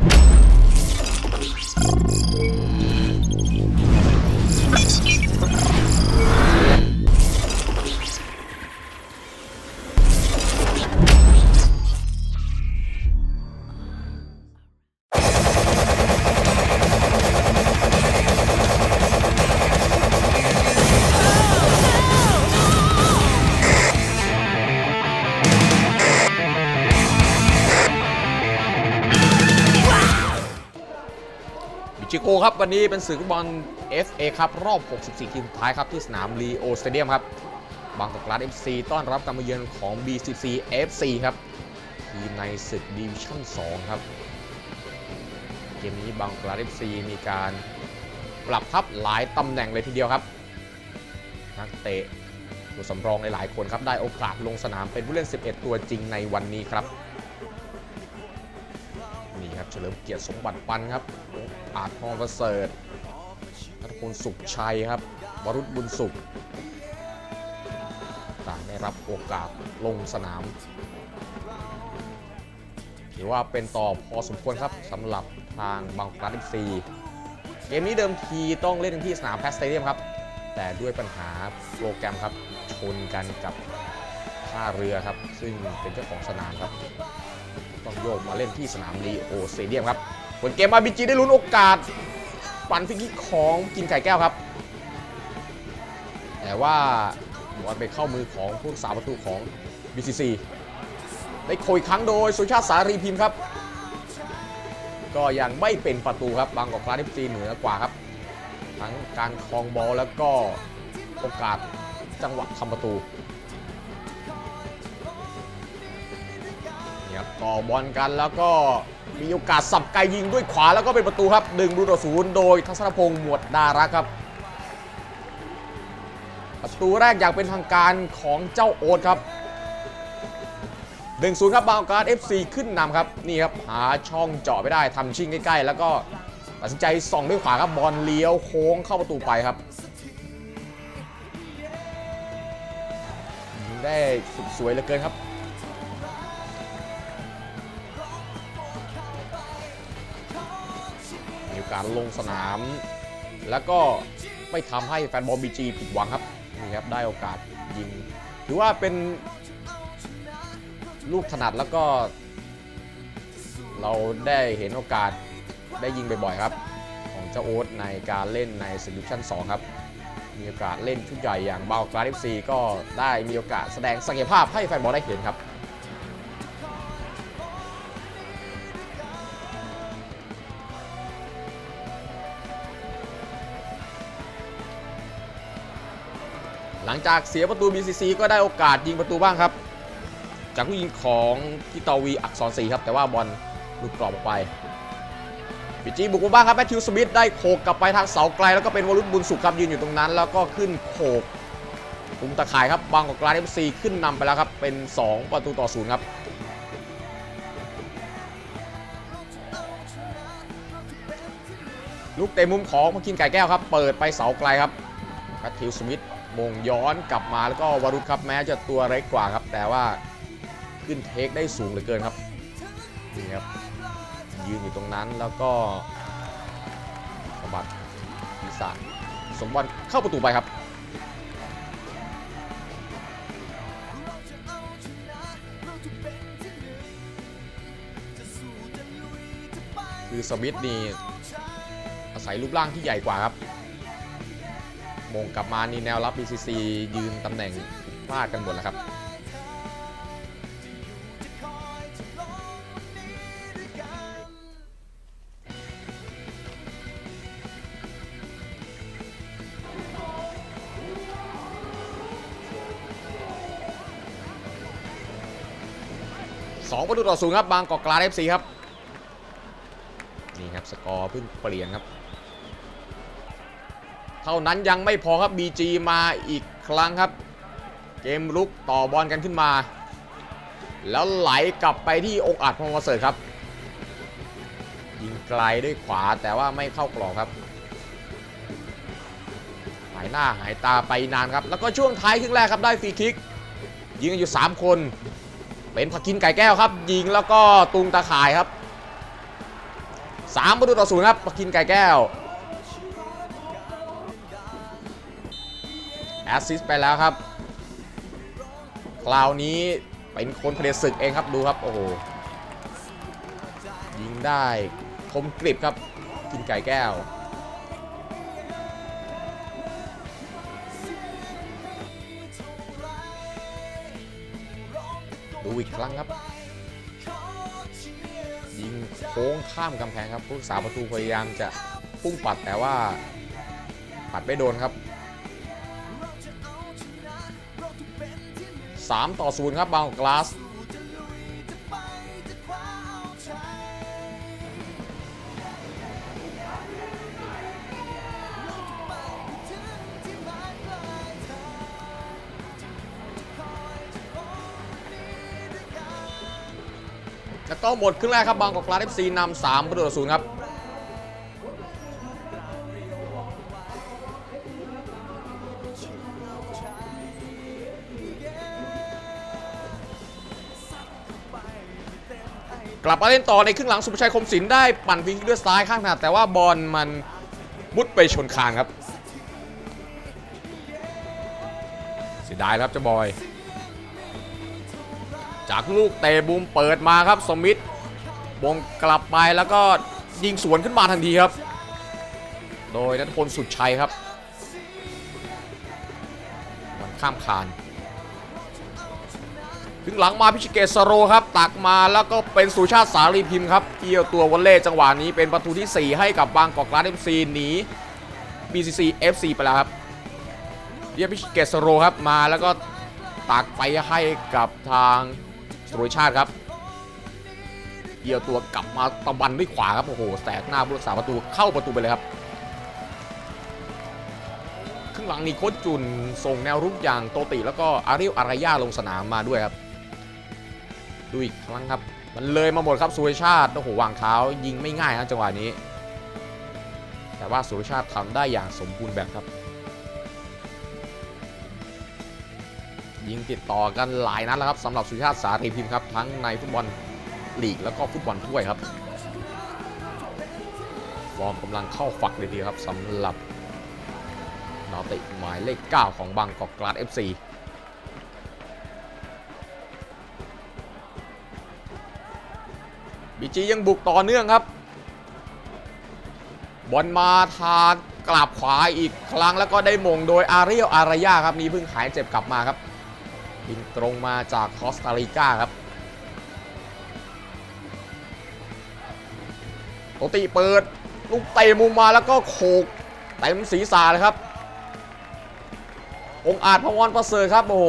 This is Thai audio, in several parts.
บิ โกครับ วันนี้เป็นศึกฟุตบอล FA ครับ รอบ 64 ทีมสุดท้ายครับ ที่สนามลีโอสเตเดียมครับ บางกอกกลาด FC ต้อนรับการมาเยือนของ BCC FC ครับ ทีมในศึกดิวิชั่น 2 ครับ เกมนี้บางกอกกลาด FC มีการปรับทัพหลายตำแหน่งเลยทีเดียวครับ นักเตะตัวสำรองหลายๆคนครับ ได้โอกาสลงสนามเป็นผู้เล่น 11 ตัวจริงในวันนี้ครับนี่ครับเฉลิมเกียรติสมบัติปันครับอ อาจทองประเสริฐนัทพลสุขชัยครับวรุษบุญสุขต่างได้รับโอกาสลงสนามถือว่าเป็นต่อพอสมควรครับสำหรับทางบางกลาดซีเกมนี้เดิมทีต้องเล่นที่สนามแพสเตเดียมครับ แต่ด้วยปัญหาโปรแกรมครับ ชนกันกับท่าเรือครับ ซึ่งเป็นเจ้าของสนามครับ ต้องโยกมาเล่นที่สนามลีโอสเตเดียมครับ ผลเกมมาบิจีได้ลุ้นโอกาส ปั่นฟิกิกของกินไก่แก้วครับ แต่ว่าบอลไปเข้ามือของผู้รักษาประตูของ BCC ได้โคยครั้งโดยสุชาติสารีพิมพ์ครับ ก็ยังไม่เป็นประตูครับบางกอกกลาดิฟซีเหนือกว่าครับ ทั้งการคลองบอลแล้วก็โอกาสจังหวะทำประตูนี่ครับต่อบอลกันแล้วก็ มีโอกาสสับไกลยิงด้วยขวาแล้วก็เป็นประตูครับดึงรูต่อศูนย์โดยทัศนพงศ์หมวดดารักครับ ประตูแรกอย่างเป็นทางการของเจ้าโอ๊ตครับ1 0ครับบางการ FC ขึ้นนำครับนี่ครับหาช่องเจาะไม่ได้ทำชิงใกล้ๆ แล้วก็ตัดสินใจส่องด้วยขวาครับบอลเลี้ยวโค้งเข้าประตูไปครับ ได้สุดสวยเหลือเกินครับ กาสลงสนาม แล้วก็ไม่ทำให้แฟนบอลบีจีผิดหวังครับนี่ครับได้โอกาสยิงถือว่าเป็นลูกถนัดแล้วก็ เราได้เห็นโอกาสได้ยิงบ่อยๆครับ ของเจ้าโอ๊ตในการเล่นในสดิชั่น2ครับ มีโอกาสเล่นชุดใหญ่อย่างเบากราฟซีก็ได้มีโอกาสแสดงศักยภาพให้แฟนบอลได้เห็นครับ จากเสียประตู BCC ก็ได้โอกาสยิงประตูบ้างครับ จากผู้ยิงของพิตอวีอักษรศรีครับ แต่ว่าบอลหลุดกรอบออกไปปิจีบุกมาบ้างครับแมทธิวสมิธได้โขกกลับไปทางเสาไกล แล้วก็เป็นวรุษบุญสุขครับยืนอยู่ตรงนั้น แล้วก็ขึ้นโขกคุมตะข่ายครับบางกอกกลาเอฟซีขึ้นนำไปแล้วครับ เป็น 2 ประตูต่อศูนย์ครับลูกเตะมุมของมากินไก่แก้วครับ เปิดไปเสาไกลครับแมทธิวสมิธ มงย้อนกลับมาแล้วก็วรุษครับแม้จะตัวเล็กกว่าครับ แต่ว่าขึ้นเทคได้สูงเหลือเกินครับนี่ครับยืนอยู่ตรงนั้นแล้วก็สะบัดศีรษะสมบัติเข้าประตูไปครับคือสมิธนี่อาศัยรูปร่างที่ใหญ่กว่าครับ มงกลับมานี่แนวรับ BCC ยืนตำแหน่งพลาดกันหมดแล้วครับสองประตูต่อศูนย์ครับบางกอกกลาเอฟซีครับ นี่ครับ สกอร์เพิ่งเปลี่ยนครับ เท่านั้นยังไม่พอครับ BG มาอีกครั้งครับ เกมลุกต่อบอลกันขึ้นมา แล้วไหลกลับไปที่องอาจพงศ์ประเสริฐครับ ยิงไกลด้วยขวาแต่ว่าไม่เข้ากรอบครับ หายหน้าหายตาไปนานครับ แล้วก็ช่วงท้ายครึ่งแรกครับได้ฟรีคิก ยิงกันอยู่ 3 คน เป็นผักกินไก่แก้วครับ ยิงแล้วก็ตุงตาข่ายครับสามประตูต่อศูนย์ครับปกินไก่แก้ว สซิสไปแล้วครับ คราวนี้เป็นคนเพลศึกเองครับดูครับ โอ้โห ยิงได้คมกริบครับ กินไก่แก้ว ดูอีกครั้งครับ ยิงโค้งข้ามกำแพงครับผู้รักษาประตูพยายามจะพุ่งปัดแต่ว่าปัดไม่โดนครับ 3 ต่อ 0 ครับบางกลาสแล้วก็หมดครึ่งแรกครับบางกอกกลาสเอฟซีนำ3ประตูต่อศูนย์ครับ กลับมาเล่นต่อในครึ่งหลังสุภชัยคมศิลป์ได้ปั่นฟรีคิกด้วยซ้ายข้างถนัดแต่ว่าบอลมันมุดไปชนคานครับ เสียดายครับเจ้าบอย จากลูกเตะบูมเปิดมาครับสมิธวงกลับไปแล้วก็ยิงสวนขึ้นมาทันทีครับ โดยนัทพลสุดชัยครับ มันข้ามคาน ถึงหลังมาพิชิเกตสโรครับ ตักมาแล้วก็เป็นสุชาติสารีพิมพ์ครับเกี่ยวตัววอลเล่จังหวะนี้เป็นประตูที่ 4 ให้กับบางกอกกลาสเอฟซีหนี BCC FC ไปแล้วครับเรียพิชิเกตสโรครับมาแล้วก็ตักไปให้กับทางสุรชาติครับเกี่ยวตัวกลับมาตะบันด้วยขวาครับโอ้โหแสกหน้าผู้รักษาประตูเข้าประตูไปเลยครับครึ่งหลังนี้โค้ชจุนส่งแนวรุกอย่างโตติแล้วก็อาริลอารายาลงสนามมาด้วยครับ ดูอีกครั้งครับ มันเลยมาหมดครับสุริชาติโอ้โหวางเท้ายิงไม่ง่ายครับจังหวะนี้ แต่ว่าสุริชาติทำได้อย่างสมบูรณ์แบบครับ ยิงติดต่อกันหลายนัดแล้วครับสำหรับสุริชาติสารีพิมพ์ครับทั้งในฟุตบอลลีกแล้วก็ฟุตบอลถ้วยครับฟอร์มกำลังเข้าฝักเลยทีเดีครับสำหรับดาเตะหมายเลข 9 ของบางกอกกลาส FC บีจียังบุกต่อเนื่องครับ บอลมาทางกลับขวาอีกครั้งแล้วก็ได้มงโดยอาริเอลอารายาครับนี่เพิ่งหายเจ็บกลับมาครับบินตรงมาจากคอสตาริกาครับโตติเปิดลูกเตะมุมมาแล้วก็โขกเต็มศีรษะเลยครับ องอาจพวันประเสริฐครับโอ้โห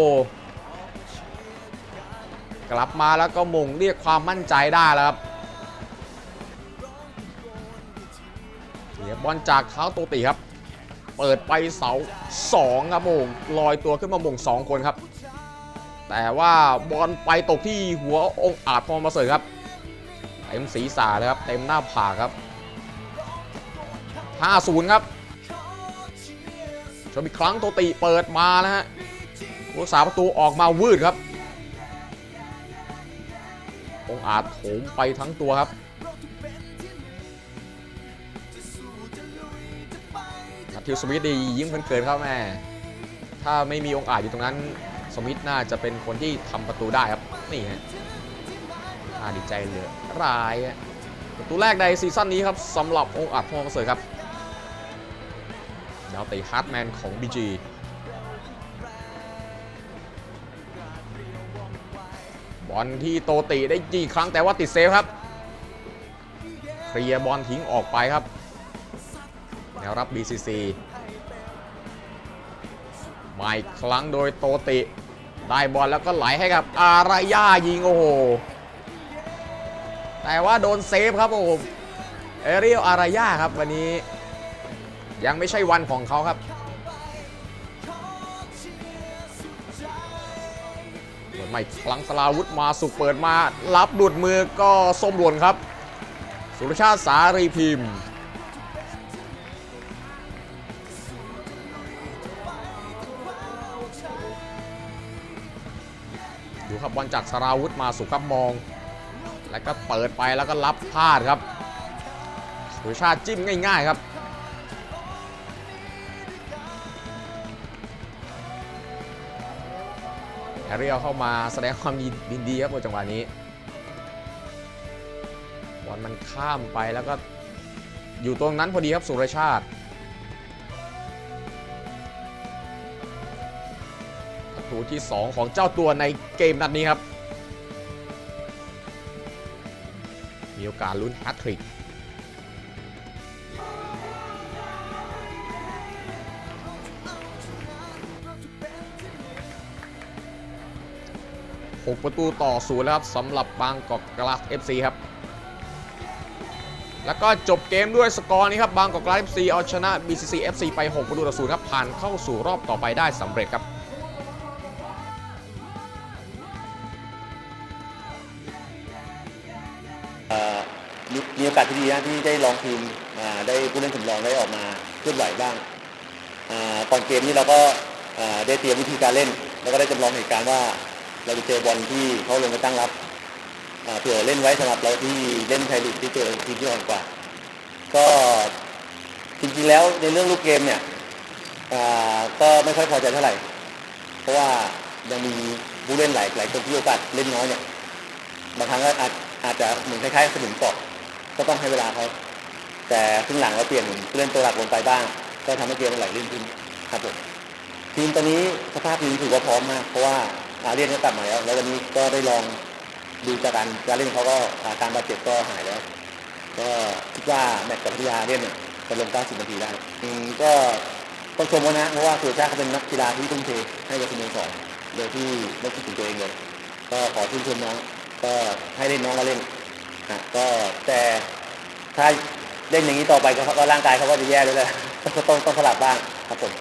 กลับมาแล้วก็มงเรียกความมั่นใจได้แล้วครับ บอลจากเท้าโตติครับ เปิดไปเสา2ครับมงลอยตัวขึ้นมามง2คนครับ แต่ว่าบอลไปตกที่หัวองค์อาจพรประเสริครับเต็มศีรษะเลยครับ เต็มหน้าผากครับ 5-0 ครับชมอีกครั้งโตติเปิดมานะฮะรักษาประตูออกมาวืดครับ องอาจโถมไปทั้งตัวครับ ทิวสมิธดียิ้มเกินๆครับแม่ถ้าไม่มีองค์อาจอยู่ตรงนั้น สมิธน่าจะเป็นคนที่ทำประตูได้ครับ นี่ฮะน่าดีใจเหลือรายประตูแรกในซีซั่นนี้ครับสำหรับองค์อาจพงศ์เสริครับดาวเตะฮาร์ดแมนของ BG บอลที่โตติได้ยีครั้งแต่ว่าติดเซฟครับ เคลียร์บอลทิ้งออกไปครับ นวรับ BCC มาอีกครั้งโดยโตติ ได้บอลแล้วก็ไหลให้กับอารายายิงโอ้โห แต่ว่าโดนเซฟครับโอ้เอเรียลอารายาครับวันนี้ยังไม่ใช่วันของเขาครับเปิดไม่คลังสลาวุธมาสุกเปิดมา รับดุดมือก็ส้มหล่นครับ สุรชาติสารีพิมพ์ ลจากสราวุธมาสุครับมอง แล้วก็เปิดไปแล้วก็รับพลาดครับสุชาติจิ้มง่าย ๆครับแฮร์รี่เอาเข้ามาแสดงความยินดีครับในจังหวะนี้บอลมันข้ามไปแล้วก็อยู่ตรงนั้นพอดีครับสุรชาติ ตูที่ 2 ของเจ้าตัวในเกมนัดนี้ครับ มีโอกาสลุ้นแฮตทริก6ประตูต่อศูนย์แล้วครับสำหรับบางกอกกลาส FC ครับ แล้วก็จบเกมด้วยสกอร์นี้ครับบางกอกกลาส FC เอาชนะ BCC FC ไป 6 ประตูต่อศูนย์ครับ ผ่านเข้าสู่รอบต่อไปได้สำเร็จครับ มีโอกาสที่ดีนะที่ได้ลองทีมอ่าได้ผู้เล่นสำรองได้ออกมาเคลื่อนไหวบ้างก่อนเกมนี้เราก็ได้เตรียมวิธีการเล่น แล้วก็ได้จำลองเหตุการณ์ว่าเราจะเจอบอลที่เขาลงมาตั้งรับเผื่อเล่นไว้สำหรับเราที่เล่นไทยลีกที่เจอทีมที่อ่อนกว่า ก็จริงๆแล้วในเรื่องลูกเกมเนี่ยก็ไม่ค่อยพอใจเท่าไหร่ เพราะว่ายังมีผู้เล่นหลายหลายคนที่โอกาสเล่นน้อยเนี่ยบางครั้งก็อาจอาจจะเหมือนคล้ายๆสนิมเกาะ ก็ต้องให้เวลาเขาแต่ครึ่งหลังเราเปลี่ยนผู้เล่นตัวหลักลงไปบ้าง ก็ทำให้เกมมันไหลลื่นขึ้นครับผมทีมตอนนี้สภาพทีมถือว่าพร้อมมาก เพราะว่าอาเรียนก็กลับมาแล้ว แล้ววันนี้ก็ได้ลองดูจากการการเล่นเขาก็อาการบาดเจ็บก็หายแล้ว ก็คิดว่าแมตช์กับพัทยาเล่นเนี่ยจะลง 90 นาทีได้อืมก็ต้องชมเขานะ เพราะว่าสุรชาติเขาเป็นนักกีฬาที่ทุ่มเทให้กับสโมสรโดยที่ไม่คิดถึงตัวเองเลย ก็ขอชื่นชมน้อง ก็ให้เล่นน้องก็เล่นนะก็แต่ ถ้าเล่นอย่างนี้ต่อไปก็ร่างกายเขาก็จะแย่ด้วยแหละก็ต้องต้องสลับบ้างครับผม